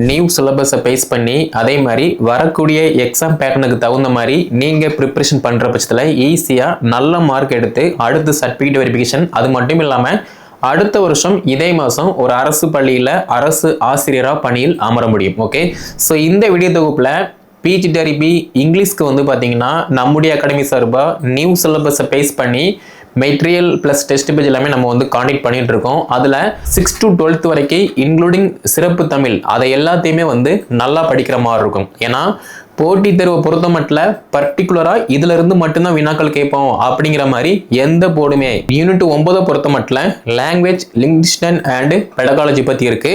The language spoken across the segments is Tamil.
நியூ சிலபஸை பேஸ் பண்ணி அதே மாதிரி வரக்கூடிய எக்ஸாம் பேட்டர்னுக்கு தகுந்த மாதிரி நீங்கள் ப்ரிப்பரேஷன் பண்ணுற பட்சத்தில் ஈஸியாக நல்ல மார்க் எடுத்து அடுத்து சர்டிஃபிகேட் வெரிஃபிகேஷன் அது மட்டும் இல்லாமல் அடுத்த வருஷம் இதே மாதம் ஒரு அரசு பள்ளியில் அரசு ஆசிரியராக பணியில் அமர முடியும் ஓகே ஸோ இந்த வீடியோ தொகுப்பில் பிஜி டெரிபி இங்கிலீஷ்க்கு வந்து பார்த்தீங்கன்னா நம்முடைய அகாடமி சார்பாக நியூ சிலபஸை பேஸ் பண்ணி மெட்டீரியல் ப்ளஸ் டெஸ்ட் பேஜ் எல்லாமே நம்ம வந்து காண்டக்ட் பண்ணிட்டு இருக்கோம் அதில் சிக்ஸ் டு டுவெல்த் வரைக்கும் இன்க்ளூடிங் சிறப்பு தமிழ் அதை எல்லாத்தையுமே வந்து நல்லா படிக்கிற மாதிரி இருக்கும். ஏன்னா போட்டித் தேர்வை பொறுத்த மட்டும் பர்டிகுலராக இதுல இருந்து மட்டும்தான் வினாக்கள் கேட்போம் அப்படிங்கிற மாதிரி எந்த போர்டுமே. யூனிட் ஒன்பதை பொறுத்த மட்டும் லாங்குவேஜ் லிங்க்ஸ்டன் அண்ட் பெடகாலஜி பற்றி இருக்கு.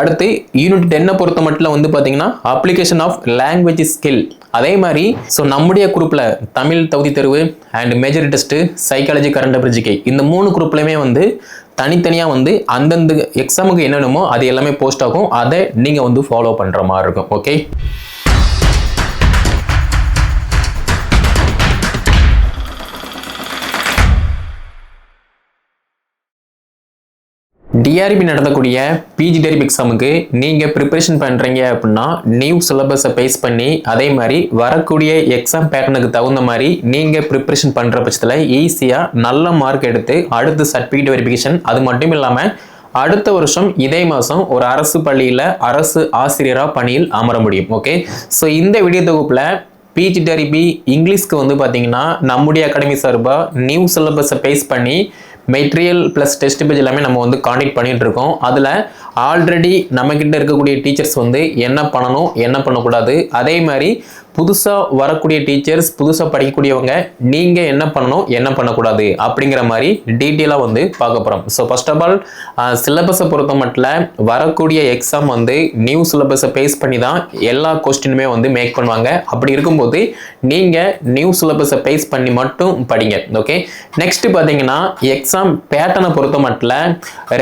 அடுத்து யூனிட் டென்னை பொறுத்த மட்டும் வந்து பார்த்தீங்கன்னா அப்ளிகேஷன் ஆஃப் லாங்குவேஜ் ஸ்கில் அதே மாதிரி ஸோ நம்முடைய குரூப்பில் தமிழ் தகுதி தேர்வு and major test psychology current அபிரிஜிகை இந்த மூணு குரூப்லையுமே வந்து தனித்தனியாக வந்து அந்தந்த எக்ஸாமுக்கு என்னென்னமோ அது எல்லாமே போஸ்ட் ஆகும். அதை நீங்கள் வந்து ஃபாலோ பண்ணுற மாதிரி இருக்கும். ஓகே டிஆர்பி நடத்தக்கூடிய பிஜி டெரிப் எக்ஸாமுக்கு நீங்கள் ப்ரிப்பரேஷன் பண்ணுறீங்க அப்படின்னா நியூ சிலபஸை பேஸ் பண்ணி அதே மாதிரி வரக்கூடிய எக்ஸாம் பேட்டர்னுக்கு தகுந்த மாதிரி நீங்கள் ப்ரிப்பரேஷன் பண்ணுற பட்சத்தில் ஈஸியாக நல்ல மார்க் எடுத்து அடுத்து சர்டிஃபிகேட் வெரிஃபிகேஷன் அது மட்டும் இல்லாமல் அடுத்த வருஷம் இதே மாதம் ஒரு அரசு பள்ளியில் அரசு ஆசிரியராக பணியில் அமர முடியும். ஓகே ஸோ இந்த வீடியோ தொகுப்பில் பிஜி டெரிபி இங்கிலீஷ்க்கு வந்து பார்த்தீங்கன்னா நம்முடைய அகாடமி சார்பாக நியூ சிலபஸை பேஸ் பண்ணி மெட்டீரியல் ப்ளஸ் டெஸ்ட் பேஜ் எல்லாமே நம்ம வந்து காண்டக்ட் பண்ணிகிட்டு இருக்கோம். அதில் ஆல்ரெடி நம்மக்கிட்ட இருக்கக்கூடிய டீச்சர்ஸ் வந்து என்ன பண்ணணும் என்ன பண்ணக்கூடாது? அதே மாதிரி புதுசாக வரக்கூடிய டீச்சர்ஸ் புதுசாக படிக்கக்கூடியவங்க நீங்கள் என்ன பண்ணணும் என்ன பண்ணக்கூடாது? அப்படிங்கிற மாதிரி டீட்டெயிலாக வந்து பார்க்க போகிறோம் ஸோ ஃபஸ்ட் ஆஃப் ஆல் சிலபஸை பொறுத்த மட்டும் வரக்கூடிய எக்ஸாம் வந்து நியூ சிலபஸை பேஸ் பண்ணி தான் எல்லா கொஸ்டினுமே வந்து மேக் பண்ணுவாங்க. அப்படி இருக்கும்போது நீங்கள் நியூ சிலபஸை பேஸ் பண்ணி மட்டும் படிங்க. ஓகே நெக்ஸ்ட் பார்த்தீங்கன்னா எக்ஸாம் பேட்டனை பொறுத்த மட்டும்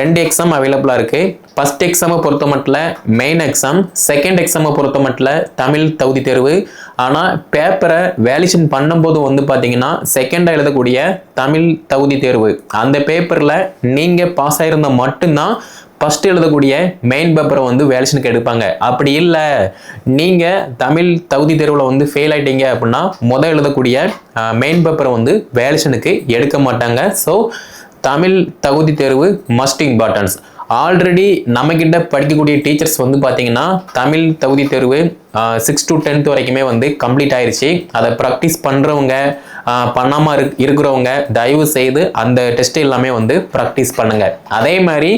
ரெண்டு எக்ஸாம் அவைலபிளாக இருக்குது ஃபஸ்ட் எக்ஸாமை பொறுத்த மட்டும் மெயின் எக்ஸாம் செகண்ட் எக்ஸாமை பொறுத்த மட்டும் தமிழ் தகுதி தேர்வு. ஆனால் பேப்பரை வேலிஷன் பண்ணும்போது வந்து பார்த்தீங்கன்னா செகண்டாக எழுதக்கூடிய தமிழ் தகுதி தேர்வு. அந்த பேப்பரில் நீங்கள் பாஸ் ஆகிருந்தால் மட்டும்தான் ஃபஸ்ட்டு எழுதக்கூடிய மெயின் பேப்பரை வந்து வேலிஷனுக்கு எடுப்பாங்க. அப்படி இல்லை. நீங்கள் தமிழ் தகுதி தேர்வில் வந்து ஃபெயில் ஆகிட்டீங்க அப்படின்னா முதல் எழுதக்கூடிய மெயின் பேப்பரை வந்து வேலிஷனுக்கு எடுக்க மாட்டாங்க. ஸோ தமிழ் தகுதி தேர்வு மஸ்ட் இம்பார்ட்டன்ஸ் ஆல்ரெடி நம்மக்கிட்ட படிக்கக்கூடிய டீச்சர்ஸ் வந்து பார்த்தீங்கன்னா தமிழ் தகுதி தேர்வு சிக்ஸ் டு டென்த் வரைக்குமே வந்து கம்ப்ளீட் ஆயிடுச்சு அதை ப்ராக்டிஸ் பண்ணுறவங்க பண்ணாமல் இரு இருக்கிறவங்க தயவு செய்து அந்த டெஸ்ட் எல்லாமே வந்து ப்ராக்டிஸ் பண்ணுங்கள் அதே மாதிரி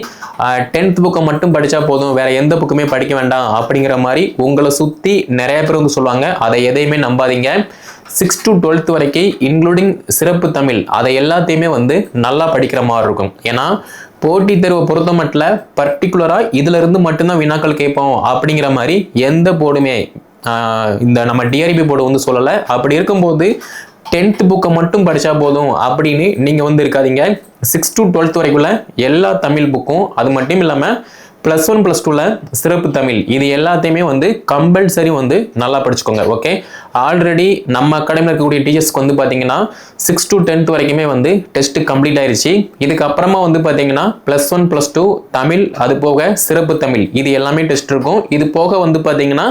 டென்த் புக்கை மட்டும் படித்தா போதும் வேறு எந்த புக்குமே படிக்க வேண்டாம் அப்படிங்கிற மாதிரி உங்களை சுற்றி நிறைய பேர் வந்து சொல்லுவாங்க. அதை எதையுமே நம்பாதீங்க. சிக்ஸ் டு டுவெல்த் வரைக்கும் இன்க்ளூடிங் சிறப்பு தமிழ் அதை எல்லாத்தையுமே வந்து நல்லா படிக்கிற மாதிரி இருக்கும். ஏன்னா போட்டித் தேர்வை பொறுத்த மட்டும் பர்டிகுலராக இதுல இருந்து மட்டும்தான் வினாக்கள் கேட்போம் அப்படிங்கிற மாதிரி எந்த போர்டுமே இந்த நம்ம டிஆர்பி போர்டு வந்து சொல்லலை. அப்படி இருக்கும்போது டென்த் புக்கை மட்டும் படித்தா போதும் அப்படின்னு நீங்கள் வந்து இருக்காதீங்க. சிக்ஸ் டு டுவெல்த் வரைக்குள்ள எல்லா தமிழ் புக்கும் அது மட்டும் இல்லாமல் ப்ளஸ் ஒன் ப்ளஸ் டூவில் சிறப்பு தமிழ். இது எல்லாத்தையுமே வந்து கம்பல்சரி வந்து நல்லா படிச்சுக்கோங்க ஓகே ஆல்ரெடி நம்ம அகாடமியில் இருக்கக்கூடிய டீச்சர்ஸ்க்கு வந்து பார்த்தீங்கன்னா சிக்ஸ் டு டென்த் வரைக்குமே வந்து டெஸ்ட் கம்ப்ளீட் ஆயிருச்சு. இதுக்கப்புறமா வந்து பார்த்தீங்கன்னா plus one plus two Tamil அது போக சிறப்பு தமிழ். இது எல்லாமே டெஸ்ட் இருக்கும். இது போக வந்து பார்த்தீங்கன்னா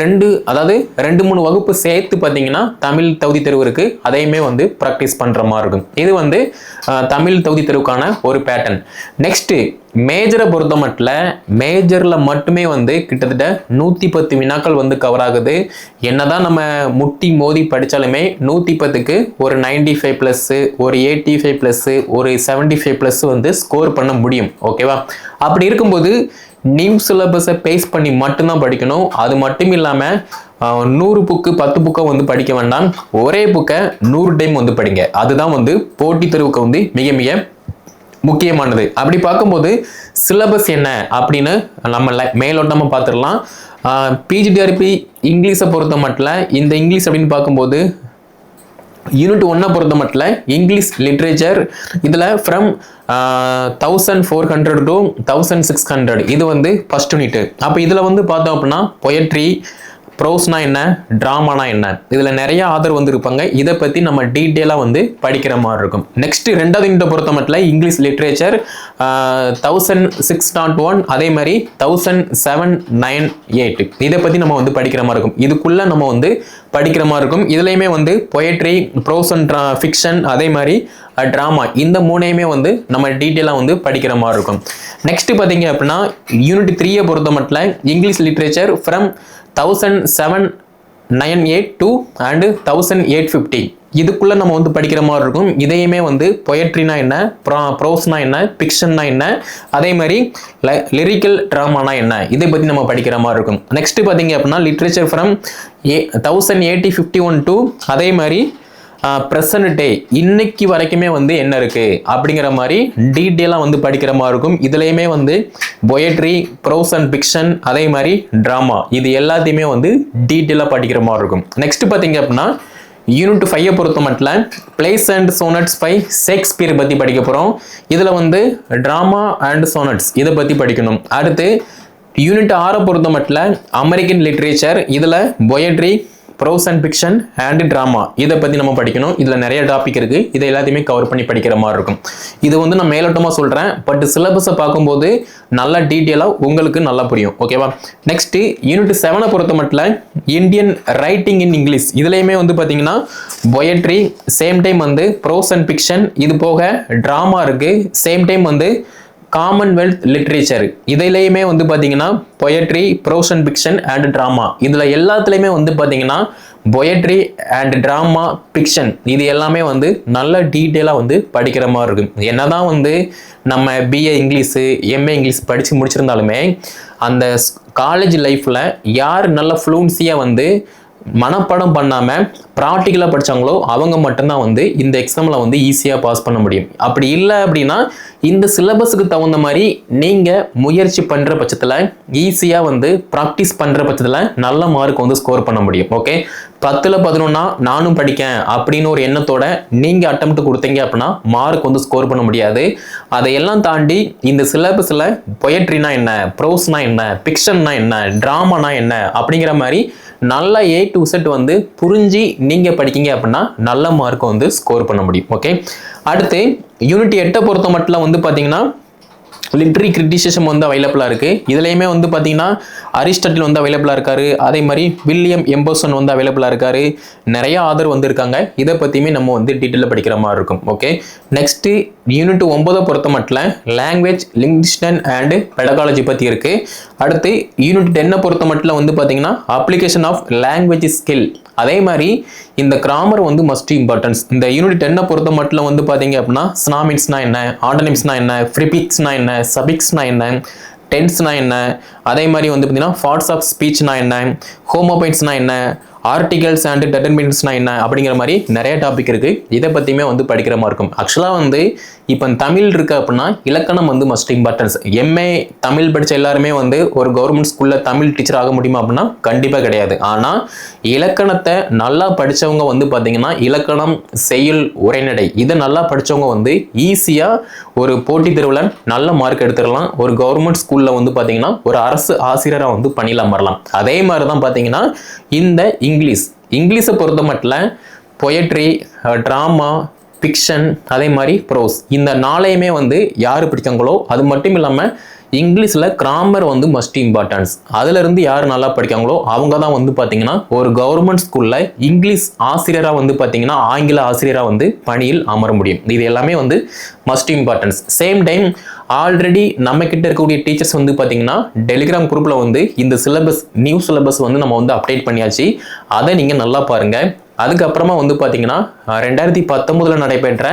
ரெண்டு அதாவது ரெண்டு மூணு வகுப்பு சேர்த்து பார்த்தீங்கன்னா தமிழ் தகுதி தேர்வு அதையுமே வந்து ப்ராக்டிஸ் பண்ணுற மாதிரி இருக்கும். இது வந்து தமிழ் தகுதி தேர்வுக்கான ஒரு பேட்டர்ன் நெக்ஸ்ட்டு மேஜரை பொறுத்த மட்டும் மேஜரில் மட்டுமே வந்து கிட்டத்தட்ட நூற்றி பத்து வினாக்கள் வந்து கவர் ஆகுது. என்னதான் நம்ம முட்டி மோதி படித்தாலுமே நூற்றி பத்துக்கு ஒரு நைன்டி ஃபைவ் ப்ளஸ்ஸு ஒரு எயிட்டி ஃபைவ் ப்ளஸ்ஸு ஒரு செவன்ட்டி ஃபைவ் ப்ளஸ் வந்து ஸ்கோர் பண்ண முடியும். ஓகேவா அப்படி இருக்கும்போது நியூ சிலபஸை பேஸ் பண்ணி மட்டும்தான் படிக்கணும். அது மட்டும் இல்லாமல் நூறு புக்கு பத்து புக்கை வந்து படிக்க வேண்டாம். ஒரே புக்கை நூறு டைம் வந்து படிங்க. அதுதான் வந்து போட்டித் தேர்வுக்கு வந்து மிக மிக முக்கியமானது. அப்படி பார்க்கும்போது சிலபஸ் என்ன அப்படின்னு நம்ம மேலோட்டமாக பார்த்துடலாம். பிஜிடிஆர்பி இங்கிலீஷை பொறுத்த மட்டும் இந்த இங்கிலீஷ் அப்படின்னு பார்க்கும்போது யூனிட் ஒன்னை பொறுத்த மட்டும் இங்கிலீஷ் லிட்ரேச்சர் இதில் from thousand four hundred to thousand six hundred இது வந்து ஃபஸ்ட் யூனிட் அப்போ இதில் வந்து பார்த்தோம் அப்படின்னா பொயட்ரி ப்ரோஸ்னா என்ன? ட்ராமானா என்ன? இதில் நிறைய ஆதர் வந்திருப்பாங்க. இதை பற்றி நம்ம டீட்டெயிலாக வந்து படிக்கிற மாதிரி இருக்கும். நெக்ஸ்ட் ரெண்டாவது யூனிட்டை பொறுத்த மட்டும் English literature thousand six nought one அதே மாதிரி தௌசண்ட் செவன் நைன் எயிட் இதை பற்றி நம்ம வந்து படிக்கிற மாதிரி இருக்கும். இதுக்குள்ளே நம்ம வந்து படிக்கிற மாதிரி இருக்கும். இதுலேயுமே வந்து பொயட்ரி ப்ரோஸ் அண்ட் ஃபிக்ஷன் அதே மாதிரி ட்ராமா இந்த மூணையுமே வந்து நம்ம டீட்டெயிலாக வந்து படிக்கிற மாதிரி இருக்கும். நெக்ஸ்ட் பார்த்தீங்க அப்படின்னா யூனிட் த்ரீயை பொறுத்த மட்டும் English literature from thousand seven nine eight two and thousand eight fifty இதுக்குள்ளே நம்ம வந்து படிக்கிற மாதிரி இருக்கும். இதையுமே வந்து பொயட்ரினா என்ன ப்ரா ப்ரோஸ்னா என்ன பிக்ஷன்னா என்ன அதே மாதிரி லிரிக்கல் ட்ராமானா என்ன இதை பற்றி நம்ம படிக்கிற மாதிரி இருக்கும். நெக்ஸ்ட் பார்த்தீங்க அப்படின்னா literature from a thousand eighty fifty one two அதே மாதிரி ப்ரெசன்ட் டே இன்னைக்கு வரைக்குமே வந்து என்ன இருக்கு? அப்படிங்கிற மாதிரி டீட்டெயிலாக வந்து படிக்கிற மாதிரி இருக்கும். இதுலேயுமே வந்து பொயட்ரி ப்ரோஸ் அண்ட் பிக்ஷன் அதே மாதிரி ட்ராமா இது எல்லாத்தையுமே வந்து டீட்டெயிலாக படிக்கிற மாதிரி இருக்கும். நெக்ஸ்ட் பார்த்தீங்க அப்படின்னா யூனிட் ஃபைவை பொறுத்த மட்டும் plays and sonnets five Shakespeare பற்றி படிக்க போகிறோம் இதில் வந்து ட்ராமா அண்ட் சோனட்ஸ் இதை பற்றி படிக்கணும். அடுத்து யூனிட் ஆறை பொறுத்த மட்டும் அமெரிக்கன் லிட்ரேச்சர் இதில் poetry prose and fiction and drama இதை பற்றி நம்ம படிக்கணும். இதில் நிறைய டாபிக் இருக்குது இதை எல்லாத்தையுமே கவர் பண்ணி படிக்கிற மாதிரி இருக்கும். இது வந்து நான் மேலோட்டமாக சொல்கிறேன் பட் சிலபஸை பார்க்கும்போது நல்லா டீட்டெயிலாக உங்களுக்கு நல்லா புரியும். ஓகேவா நெக்ஸ்ட்டு யூனிட் செவனை பொறுத்த மட்டும் இந்தியன் ரைட்டிங் இன் இங்கிலீஷ் இதுலேயுமே வந்து பார்த்தீங்கன்னா பொயட்ரி சேம் டைம் வந்து ப்ரோஸ் அண்ட் பிக்ஷன் இது போக ட்ராமா இருக்குது சேம் டைம் வந்து காமன்வெல்த் லிட்ரேச்சர் இதிலையுமே வந்து பார்த்தீங்கன்னா poetry prose and fiction and drama இதில் எல்லாத்துலேயுமே வந்து பார்த்தீங்கன்னா பொயட்ரி அண்ட் ட்ராமா பிக்ஷன் இது எல்லாமே வந்து நல்ல டீட்டெயிலாக வந்து படிக்கிற மாதிரி இருக்கும். என்னதான் வந்து நம்ம பிஏ இங்கிலீஷு எம்ஏ இங்கிலீஷ் படித்து முடிச்சிருந்தாலுமே அந்த காலேஜ் லைஃப்பில் யார் நல்ல ஃப்ளூன்சியாக வந்து மனப்பாடம் பண்ணாமல் ப்ராக்டிக்கலாக படித்தாங்களோ அவங்க மட்டும்தான் வந்து இந்த எக்ஸாமில் வந்து ஈஸியாக பாஸ் பண்ண முடியும். அப்படி இல்லை அப்படின்னா இந்த சிலபஸுக்கு தகுந்த மாதிரி நீங்கள் முயற்சி பண்ணுற பட்சத்தில் ஈஸியாக வந்து ப்ராக்டிஸ் பண்ணுற பட்சத்தில் நல்ல மார்க் வந்து ஸ்கோர் பண்ண முடியும். ஓகே பத்தில் பதினொன்னா நானும் படிக்கேன் அப்படின்னு ஒரு எண்ணத்தோட நீங்கள் அட்டம் கொடுத்தீங்க அப்படின்னா மார்க் வந்து ஸ்கோர் பண்ண முடியாது. அதையெல்லாம் தாண்டி இந்த சிலபஸில் பொயட்ரினா என்ன ப்ரோஸ்னா என்ன பிக்ஷன்னா என்ன ட்ராமானா என்ன அப்படிங்கிற மாதிரி நல்ல ஏ டு செட் வந்து புரிஞ்சு நீங்கள் படிக்கீங்க அப்படின்னா நல்ல மார்க்கை வந்து ஸ்கோர் பண்ண முடியும் ஓகே அடுத்து யூனிட் எட்டை பொறுத்த மட்டும் வந்து பார்த்தீங்கன்னா லிட்ரி கிரிட்டிசிசம் வந்து அவைலபிளாக இருக்குது இதுலேயுமே வந்து பார்த்தீங்கன்னா அரிஸ்டட்டில் வந்து அவைலபிளாக இருக்காரு. அதே மாதிரி வில்லியம் எம்போசன் வந்து அவைலபிளாக இருக்காரு. நிறைய ஆதர் வந்து இருக்காங்க இதை பற்றியுமே நம்ம வந்து டீட்டெயிலில் படிக்கிற மாதிரி இருக்கும் ஓகே நெக்ஸ்ட்டு யூனிட் ஒன்பதை பொறுத்த மட்டும் லாங்குவேஜ் லிங்க்ஸ்டன் அண்டு பெடகாலஜி பற்றி இருக்குது அடுத்து யூனிட் டென்னை பொறுத்த மட்டும் வந்து பார்த்தீங்கன்னா அப்ளிகேஷன் ஆஃப் லாங்குவேஜ் ஸ்கில் அதே மாதிரி இந்த கிராமர் வந்து மஸ்ட் இம்பார்ட்டன்ஸ் இந்த யூனிட் டென்னை பொறுத்த மட்டும் வந்து பார்த்தீங்க அப்படின்னா ஸ்னாமின்ஸ்னா என்ன ஆண்டனிம்ஸ்னா என்ன ஃப்ரிபிக்ஸ்னா என்ன சபிக்ஸ்னா என்ன டென்ஸ்னா என்ன அதே மாதிரி வந்து பார்த்தீங்கன்னா ஃபார்ட்ஸ் ஆஃப் ஸ்பீச்னா என்ன ஹோமோபைட்ஸ்னா என்ன ஆர்டிகல்ஸ் அண்ட் டெட்டர்மின்ஸ்னா என்ன அப்படிங்கிற மாதிரி நிறைய டாபிக் இருக்குது இதை பற்றியுமே வந்து படிக்கிற மாதிரி இருக்கும். ஆக்சுவலாக வந்து இப்போ தமிழ் இருக்குது அப்படின்னா இலக்கணம் வந்து மஸ்ட் இம்பார்ட்டன்ஸ் எம்ஏ தமிழ் படித்த எல்லாருமே வந்து ஒரு கவர்மெண்ட் ஸ்கூலில் தமிழ் டீச்சர் ஆக முடியுமா அப்படின்னா கண்டிப்பாக கிடையாது. ஆனால் இலக்கணத்தை நல்லா படித்தவங்க வந்து பார்த்திங்கன்னா இலக்கணம் செயல் உரைநடை இதை நல்லா படித்தவங்க வந்து ஈஸியாக ஒரு போட்டித் தேர்வில் நல்ல மார்க் எடுத்துடலாம். ஒரு கவர்மெண்ட் ஸ்கூலில் வந்து பார்த்திங்கன்னா ஒரு அரசு ஆசிரியராக வந்து பணியில் அமரலாம். அதே மாதிரி தான் பார்த்தீங்கன்னா இந்த இங்கிலீஷ். இங்கிலீஷை பொறுத்த மட்டும் பொயட்ரி ட்ராமா ஃபிக்ஷன் அதே மாதிரி ப்ரோஸ் இந்த நாளையுமே வந்து யார் பிடிக்காங்களோ அது மட்டும் இல்லாமல் இங்கிலீஷில் கிராமர் வந்து மஸ்ட் இம்பார்ட்டன்ஸ் அதுலேருந்து யார் நல்லா படிக்காங்களோ அவங்க தான் வந்து பார்த்தீங்கன்னா ஒரு கவர்மெண்ட் ஸ்கூலில் இங்கிலீஷ் ஆசிரியராக வந்து பார்த்தீங்கன்னா ஆங்கில ஆசிரியராக வந்து பணியில் அமர முடியும். இது எல்லாமே வந்து must importance same time already நம்ம கிட்ட இருக்கக்கூடிய டீச்சர்ஸ் வந்து பார்த்தீங்கன்னா டெலிகிராம் குரூப்பில் வந்து இந்த சிலபஸ் நியூ சிலபஸ் வந்து நம்ம வந்து அப்டேட் பண்ணியாச்சு. அதை நீங்கள் நல்லா பாருங்கள் அதுக்கப்புறமா வந்து பார்த்தீங்கன்னா ரெண்டாயிரத்தி பத்தொம்போதில் நடைபெற்ற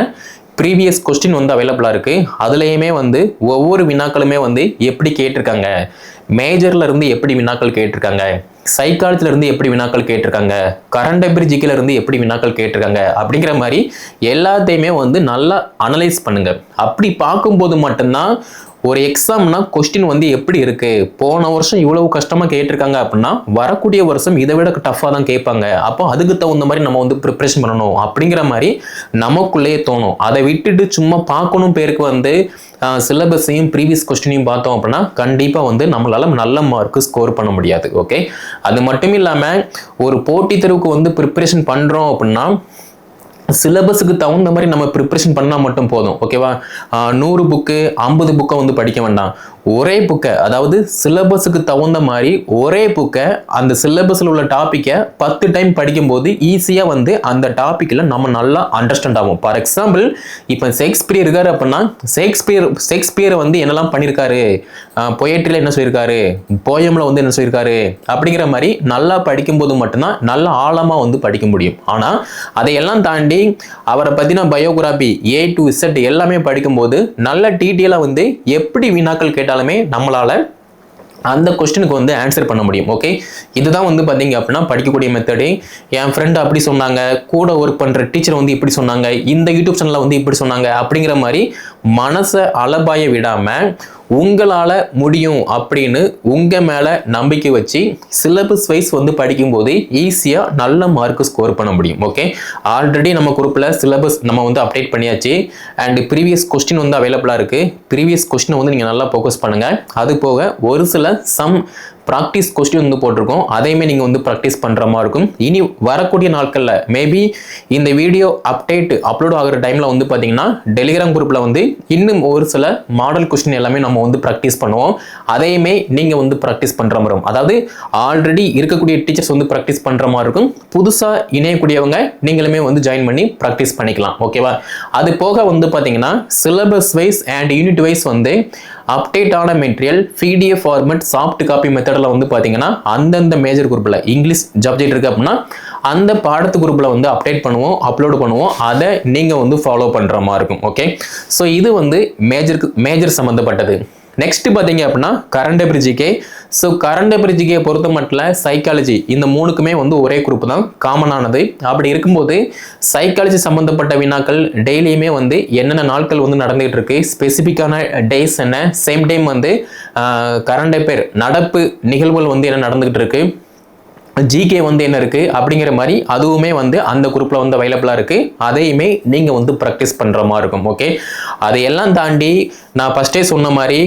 ப்ரீவியஸ் கொஸ்டின் வந்து அவைலபிளாக இருக்குது அதுலேயுமே வந்து ஒவ்வொரு வினாக்களுமே வந்து எப்படி கேட்டிருக்காங்க? மேஜர்ல இருந்து எப்படி வினாக்கள் கேட்டிருக்காங்க? சைக்காலஜில இருந்து எப்படி வினாக்கள் கேட்டிருக்காங்க? கரண்ட் அபிரிஜிக்கில் இருந்து எப்படி வினாக்கள் கேட்டிருக்காங்க? அப்படிங்கிற மாதிரி எல்லாத்தையுமே வந்து நல்லா அனலைஸ் பண்ணுங்கள் அப்படி பார்க்கும்போது மட்டும்தான் ஒரு எக்ஸாம்னா கொஸ்டின் வந்து எப்படி இருக்கு? போன வருஷம் இவ்வளவு கஷ்டமா கேட்டிருக்காங்க அப்படின்னா வரக்கூடிய வருஷம் இதை விட டஃப்பாக தான் கேட்பாங்க. அப்போ அதுக்கு தகுந்த மாதிரி நம்ம வந்து ப்ரிப்ரேஷன் பண்ணணும் அப்படிங்கிற மாதிரி நமக்குள்ளேயே தோணும். அதை விட்டுட்டு சும்மா பார்க்கணும் பேருக்கு வந்து சிலபஸையும் ப்ரீவியஸ் கொஸ்டினையும் பார்த்தோம் அப்படின்னா கண்டிப்பாக வந்து நம்மளால நல்ல மார்க் ஸ்கோர் பண்ண முடியாது. ஓகே அது மட்டும் இல்லாமல் ஒரு போட்டித் தேர்வுக்கு வந்து ப்ரிப்பரேஷன் பண்ணுறோம் அப்படின்னா சிலபஸுக்கு தகுந்த மாதிரி நம்ம ப்ரிப்ரேஷன் பண்ணால் மட்டும் போதும். ஓகேவா நூறு புக்கு ஐம்பது புக்கை வந்து படிக்க வேண்டாம். ஒரே புக்கை அதாவது சிலபஸுக்கு தகுந்த மாதிரி ஒரே புக்கை அந்த சிலபஸில் உள்ள டாப்பிக்கை பத்து டைம் படிக்கும்போது ஈஸியாக வந்து அந்த டாப்பிக்கில் நம்ம நல்லா அண்டர்ஸ்டாண்ட் ஆகும் ஃபார் எக்ஸாம்பிள் இப்போ ஷேக்ஸ்பியர் இருக்காரு அப்படின்னா ஷேக்ஸ்பியர் ஷேக்ஸ்பியர் வந்து என்னெல்லாம் பண்ணியிருக்காரு பொயட்ரியில் என்ன சொல்லியிருக்காரு போயமில் வந்து என்ன சொல்லியிருக்காரு அப்படிங்கிற மாதிரி நல்லா படிக்கும்போது மட்டும்தான் நல்லா ஆழமாக வந்து படிக்க முடியும். ஆனால் அதையெல்லாம் தாண்டி அவரை பற்றின பயோகிராஃபி ஏ டு இசட் எல்லாமே படிக்கும்போது நல்ல டீட்டெயிலாக வந்து எப்படி வினாக்கள் கேட்டாலும் நம்மளால அந்த கொஸ்டினுக்கு வந்து ஆன்சர் பண்ண முடியும் ஓகே இதுதான் வந்து பார்த்தீங்க அப்படின்னா படிக்கக்கூடிய மெத்தடு என் ஃப்ரெண்டு அப்படி சொன்னாங்க கூட ஒர்க் பண்ணுற டீச்சர் வந்து இப்படி சொன்னாங்க இந்த யூடியூப் சேனலில் வந்து இப்படி சொன்னாங்க அப்படிங்கிற மாதிரி மனசை அலபாய விடாமல் உங்களால் முடியும் அப்படின்னு உங்கள் மேலே நம்பிக்கை வச்சு சிலபஸ் வைஸ் வந்து படிக்கும்போது ஈஸியாக நல்ல மார்க் ஸ்கோர் பண்ண முடியும் ஓகே ஆல்ரெடி நம்ம குரூப்பில் சிலபஸ் நம்ம வந்து அப்டேட் பண்ணியாச்சு. அண்ட் ப்ரீவியஸ் கொஸ்டின் வந்து அவைலபிளாக இருக்குது ப்ரீவியஸ் கொஸ்டினை வந்து நீங்கள் நல்லா ஃபோக்கஸ் பண்ணுங்கள் அது போக ஒரு சில சம் ப்ராக்டிஸ் கொஸ்டின் வந்து போட்டிருக்கோம். அதையுமே நீங்கள் வந்து ப்ராக்டிஸ் பண்ணுற மாதிரி இருக்கும். இனி வரக்கூடிய நாட்களில் மேபி இந்த வீடியோ அப்டேட் அப்லோட் ஆகிற டைமில் வந்து பார்த்தீங்கன்னா டெலிகிராம் குரூப்பில் வந்து இன்னும் ஒரு சில மாடல் கொஸ்டின் எல்லாமே நம்ம வந்து ப்ராக்டிஸ் பண்ணுவோம். அதையுமே நீங்கள் வந்து ப்ராக்டிஸ் பண்ணுற மாதிரி இருக்கும். அதாவது ஆல்ரெடி இருக்கக்கூடிய டீச்சர்ஸ் வந்து ப்ராக்டிஸ் பண்ணுற மாதிரி இருக்கும். புதுசாக இணையக்கூடியவங்க நீங்களுமே வந்து ஜாயின் பண்ணி ப்ராக்டிஸ் பண்ணிக்கலாம். ஓகேவா அது போக வந்து பார்த்தீங்கன்னா syllabus wise and unit wise வந்து அப்டேட் ஆன material PDF format soft copy மெத்தடில் வந்து பார்த்தீங்கன்னா அந்தந்த மேஜர் குரூப்பில் இங்கிலீஷ் சப்ஜெக்ட் இருக்குது அப்படின்னா அந்த பாடத்து குரூப்பில் வந்து அப்டேட் பண்ணுவோம் அப்லோடு பண்ணுவோம் அதை நீங்கள் வந்து ஃபாலோ பண்ணுற மாதிரி இருக்கும் ஓகே ஸோ இது வந்து மேஜருக்கு மேஜர் சம்மந்தப்பட்டது நெக்ஸ்ட் பார்த்தீங்க அப்படின்னா கரண்ட் பிரிட்ஜிக்கே ஸோ கரண்ட் பிரிட்ஜிக்கே பொறுத்த மட்டும் சைக்காலஜி இந்த மூணுக்குமே வந்து ஒரே குரூப் தான் காமனானது அப்படி இருக்கும்போது சைக்காலஜி சம்மந்தப்பட்ட வினாக்கள் டெய்லியுமே வந்து என்னென்ன நாட்கள் வந்து நடந்துகிட்டு இருக்கு ஸ்பெசிஃபிக்கான டேஸ் என்ன சேம் டைம் வந்து கரண்ட் பேர் நடப்பு நிகழ்வுகள் வந்து என்ன நடந்துகிட்டு இருக்கு ஜிகே வந்து என்ன இருக்குது அப்படிங்கிற மாதிரி அதுவுமே வந்து அந்த குரூப்பில் வந்து அவைலபிளாக இருக்குது அதையுமே நீங்கள் வந்து ப்ராக்டிஸ் பண்ணுற மாதிரி இருக்கும். ஓகே அதையெல்லாம் தாண்டி நான் ஃபஸ்ட்டே சொன்ன மாதிரி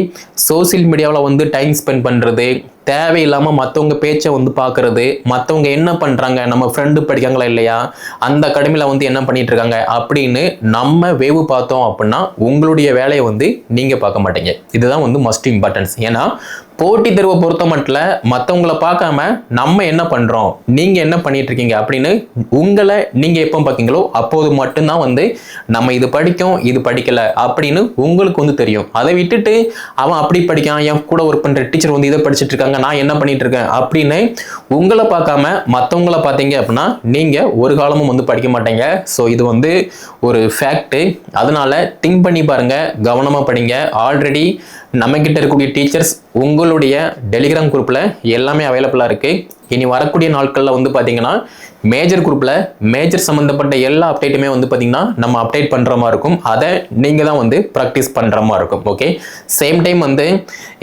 சோசியல் மீடியாவில் வந்து டைம் ஸ்பெண்ட் பண்ணுறது தேவையில்லாமல் மற்றவங்க பேச்சை வந்து பார்க்குறது மற்றவங்க என்ன பண்ணுறாங்க நம்ம ஃப்ரெண்டு படிக்காங்களா இல்லையா அந்த அகாடமியில் வந்து என்ன பண்ணிகிட்டு இருக்காங்க அப்படின்னு நம்ம வேவு பார்த்தோம் அப்படின்னா உங்களுடைய வேலையை வந்து நீங்கள் பார்க்க மாட்டீங்க. இதுதான் வந்து மஸ்ட் இம்பார்ட்டன்ஸ் ஏன்னா போட்டி தேர்வை பொறுத்த மட்டும் மற்றவங்கள பார்க்காம நம்ம என்ன பண்ணுறோம் நீங்கள் என்ன பண்ணிட்டு இருக்கீங்க அப்படின்னு உங்களை நீங்கள் எப்போ பார்க்கீங்களோ அப்போது மட்டும்தான் வந்து நம்ம இது படிக்கும் இது படிக்கலை அப்படின்னு உங்களுக்கு வந்து தெரியும். அதை விட்டுட்டு அவன் அப்படி படிக்கான் என் கூட ஒர்க் பண்ணுற டீச்சர் வந்து இதை படிச்சுட்டு இருக்காங்க நான் என்ன பண்ணிட்டு இருக்கேன் அப்படின்னு உங்களை பார்க்காம மற்றவங்கள பார்த்தீங்க அப்படின்னா நீங்கள் ஒரு காலமும் வந்து படிக்க மாட்டீங்க. ஸோ இது வந்து ஒரு ஃபேக்ட்டு அதனால திங்க் பண்ணி பாருங்க கவனமாக படிங்க. ஆல்ரெடி நம்மக்கிட்ட இருக்கக்கூடிய டீச்சர்ஸ் உங்களுடைய டெலிகிராம் குரூப்பில் எல்லாமே அவைலபிளாக இருக்குது இனி வரக்கூடிய நாட்களில் வந்து பார்த்தீங்கன்னா மேஜர் குரூப்பில் மேஜர் சம்மந்தப்பட்ட எல்லா அப்டேட்டுமே வந்து பார்த்தீங்கன்னா நம்ம அப்டேட் பண்ணுற மாதிரி இருக்கும். அதை நீங்கள் தான் வந்து ப்ராக்டிஸ் பண்ணுற மாதிரி இருக்கும். ஓகே சேம் டைம் வந்து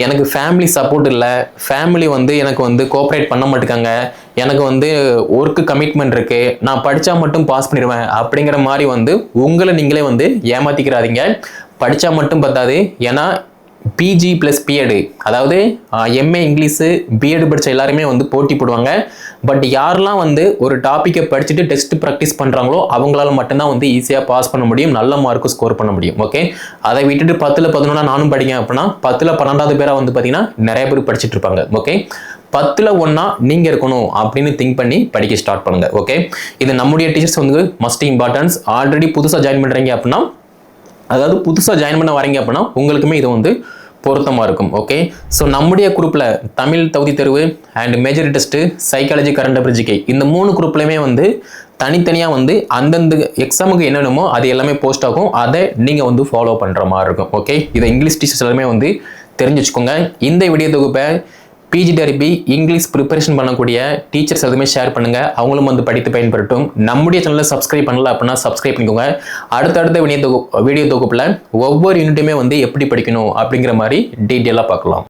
எனக்கு ஃபேமிலி சப்போர்ட் இல்லை. ஃபேமிலி வந்து எனக்கு வந்து கோஆப்ரேட் பண்ண மாட்டேங்காங்க எனக்கு வந்து ஒர்க்கு கமிட்மெண்ட் இருக்குது நான் படித்தா மட்டும் பாஸ் பண்ணிடுவேன் அப்படிங்கிற மாதிரி வந்து உங்களை நீங்களே வந்து ஏமாற்றிக்கிறாதீங்க படித்தா மட்டும் பத்தாது. ஏன்னா பிஜி ப்ளஸ் பிஎடு அதாவது எம்ஏ இங்கிலீஷு பிஎட் படித்த எல்லாருமே வந்து போட்டி போடுவாங்க. பட் யாரெல்லாம் வந்து ஒரு டாப்பிக்கை படிச்சுட்டு டெஸ்ட் ப்ராக்டிஸ் பண்ணுறாங்களோ அவங்களால மட்டும்தான் வந்து ஈஸியாக பாஸ் பண்ண முடியும் நல்ல மார்க்கு ஸ்கோர் பண்ண முடியும். ஓகே அதை விட்டுட்டு பத்தில் பதினொன்றா நானும் படிங்க அப்படின்னா பத்தில் பன்னெண்டாவது பேராக வந்து பார்த்தீங்கன்னா நிறைய பேர் படிச்சுட்டு இருப்பாங்க. ஓகே பத்தில் ஒன்றா நீங்கள் இருக்கணும் அப்படின்னு திங்க் பண்ணி படிக்க ஸ்டார்ட் பண்ணுங்கள் ஓகே இது நம்முடைய டீச்சர்ஸ் வந்து மஸ்ட் இம்பார்ட்டன்ஸ் ஆல்ரெடி புதுசாக ஜாயின் பண்ணுறீங்க அப்படின்னா அதாவது புதுசாக ஜாயின் பண்ண வரீங்க அப்படின்னா உங்களுக்குமே இது வந்து பொருத்தமாக இருக்கும் ஓகே ஸோ நம்முடைய குரூப்பில் தமிழ் தகுதி தேர்வு and major test psychology current அபிரிஜிகை இந்த மூணு குரூப்லையுமே வந்து தனித்தனியாக வந்து அந்தந்த எக்ஸாமுக்கு என்னென்னமோ அது எல்லாமே போஸ்ட் ஆகும். அதை நீங்கள் வந்து ஃபாலோ பண்ணுற மாதிரி இருக்கும் ஓகே இதை இங்கிலீஷ் டீச்சர்ஸ் எல்லாமே வந்து தெரிஞ்சு வச்சுக்கோங்க இந்த வீடியோ தொகுப்பை பிஜி டெரிபி இங்கிலீஷ் ப்ரிப்பரேஷன் பண்ணக்கூடிய டீச்சர்ஸ் எதுவுமே ஷேர் பண்ணுங்கள் அவங்களும் வந்து படித்து பயன்படுத்தும் நம்முடைய சேனலை சப்ஸ்கிரைப் பண்ணல அப்படின்னா சப்ஸ்கிரைப் பண்ணிக்கோங்க. அடுத்தடுத்த வீடியோ தொகு வீடியோ தொகுப்பில் ஒவ்வொரு யூனிட்டுமே வந்து எப்படி படிக்கணும் அப்படிங்கிற மாதிரி டீட்டெயிலாக பார்க்கலாம்.